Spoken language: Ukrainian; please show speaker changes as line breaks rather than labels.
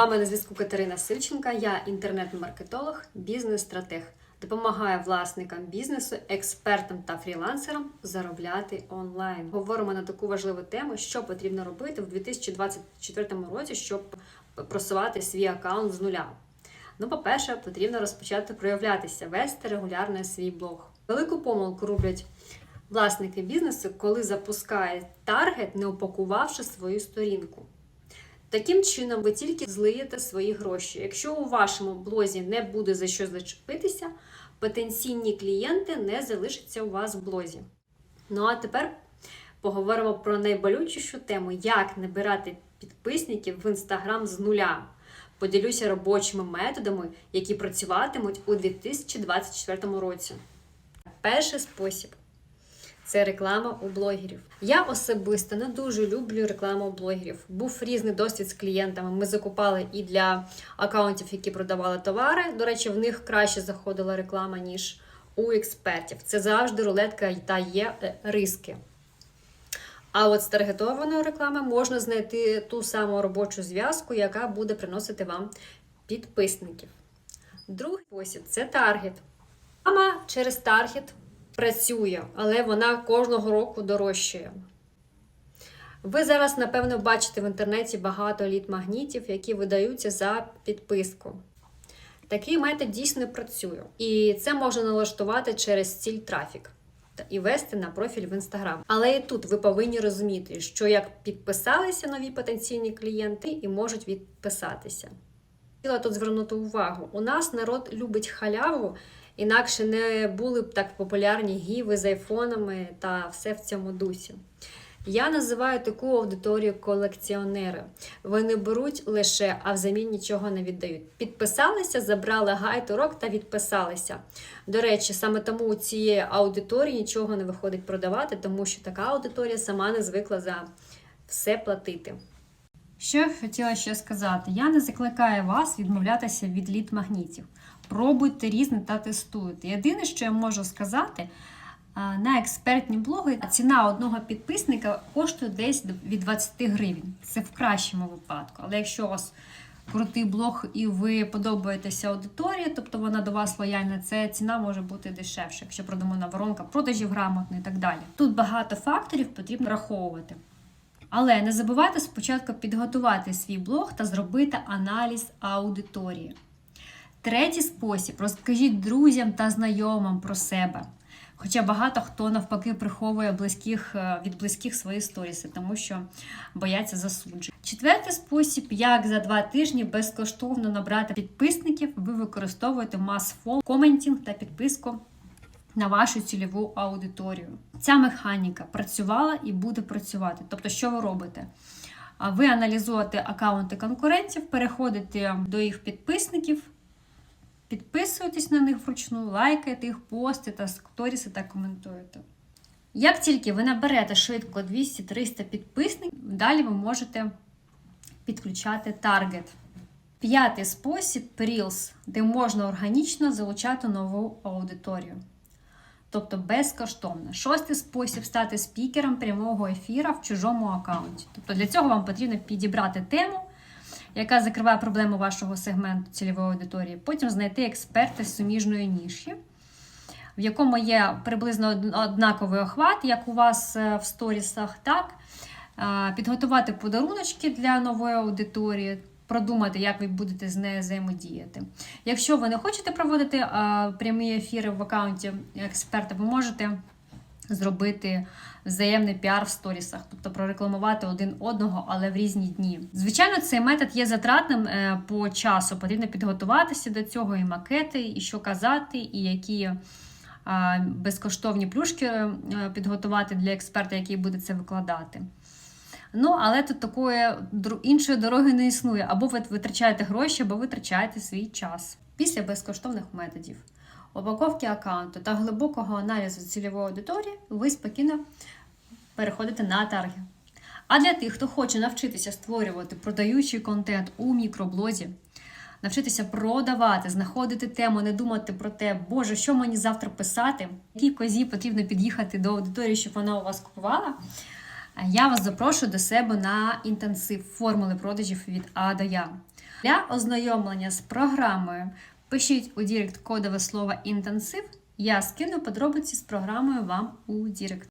З вами на зв'язку Катерина Сильченка, я інтернет-маркетолог, бізнес-стратег. Допомагаю власникам бізнесу, експертам та фрілансерам заробляти онлайн. Говоримо на таку важливу тему, що потрібно робити в 2024 році, щоб просувати свій аккаунт з нуля. Ну, по-перше, потрібно розпочати проявлятися, вести регулярно свій блог. Велику помилку роблять власники бізнесу, коли запускають таргет, не упакувавши свою сторінку. Таким чином, ви тільки злиєте свої гроші. Якщо у вашому блозі не буде за що зачепитися, потенційні клієнти не залишаться у вас в блозі. Ну а тепер поговоримо про найболючішу тему: як набирати підписників в інстаграм з нуля. Поділюся робочими методами, які працюватимуть у 2024 році. Перший спосіб це реклама у блогерів. Я особисто не дуже люблю рекламу у блогерів. Був різний досвід з клієнтами. Ми закупали і для акаунтів, які продавали товари. До речі, в них краще заходила реклама, ніж у експертів. Це завжди рулетка та є е, риски. А от з таргетованої реклами можна знайти ту саму робочу зв'язку, яка буде приносити вам підписників. Другий спосіб це таргет. Реклама через таргет працює, але вона кожного року дорожчає. Ви зараз, напевно, бачите в інтернеті багато лід-магнітів, які видаються за підписку. Такий метод дійсно працює. І це можна налаштувати через ціль трафік і вести на профіль в Інстаграм. Але і тут ви повинні розуміти, що як підписалися нові потенційні клієнти і можуть відписатися. Хотіла тут звернути увагу: у нас народ любить халяву, інакше не були б так популярні гіви з айфонами та все в цьому дусі. Я називаю таку аудиторію колекціонери. Вони беруть лише, а взамін нічого не віддають. Підписалися, забрали гайд урок та відписалися. До речі, саме тому у цієї аудиторії нічого не виходить продавати, тому що така аудиторія сама не звикла за все платити. Що я хотіла ще сказати? Я не закликаю вас відмовлятися від лід-магнітів. Пробуйте різне та тестуйте. Єдине, що я можу сказати, на експертні блоги ціна одного підписника коштує десь від 20 гривень. Це в кращому випадку. Але якщо у вас крутий блог і ви подобаєтеся аудиторії, тобто вона до вас лояльна, це ціна може бути дешевше, якщо продумана воронка продажів грамотно і так далі. Тут багато факторів потрібно враховувати. Але не забувайте спочатку підготувати свій блог та зробити аналіз аудиторії. Третій спосіб розкажіть друзям та знайомим про себе. Хоча багато хто навпаки приховує близьких, е, від близьких свої сторіси, тому що бояться засуджень. Четвертий спосіб, як за два тижні безкоштовно набрати підписників, ви використовуєте масфол, коментінг та підписку на вашу цільову аудиторію. Ця механіка працювала і буде працювати. Тобто, що ви робите? Ви аналізуєте аккаунти конкурентів, переходите до їх підписників. Підписуєтесь на них вручну, лайкаєте їх пости та сторіси та коментуєте. Як тільки ви наберете швидко 200-300 підписників, далі ви можете підключати таргет. П'ятий спосіб Reels, де можна органічно залучати нову аудиторію. Тобто безкоштовно. Шостий спосіб стати спікером прямого ефіра в чужому аккаунті. Тобто для цього вам потрібно підібрати тему яка закриває проблему вашого сегменту цільової аудиторії. Потім знайти експерта з суміжної ніші, в якому є приблизно однаковий охват, як у вас е, в сторісах, так? Підготувати подаруночки для нової аудиторії, продумати, як ви будете з нею взаємодіяти. Якщо ви не хочете проводити прямі ефіри в аккаунті експерта, ви можете зробити взаємний піар в сторісах, тобто прорекламувати один одного, але в різні дні. Звичайно, цей метод є затратним е, по часу. Потрібно підготуватися до цього, і макети, і що казати, і які. Безкоштовні плюшки е, підготувати для експерта, який буде це викладати. Ну, але тут такої іншої дороги не існує. Або ви витрачаєте гроші, або витрачаєте свій час після безкоштовних методів упаковки аккаунту та глибокого аналізу цільової аудиторії, ви спокійно переходите на таргет. А для тих, хто хоче навчитися створювати продаючий контент у мікроблозі, навчитися продавати, знаходити тему, не думати про те, Боже, що мені завтра писати, якій козі потрібно під'їхати до аудиторії, щоб вона у вас купувала. Я вас запрошую до себе на інтенсив формули продажів від А до Я. Для ознайомлення з програмою пишіть у Дірект кодове слово інтенсив. Я скину подробиці з програмою вам у Дірект.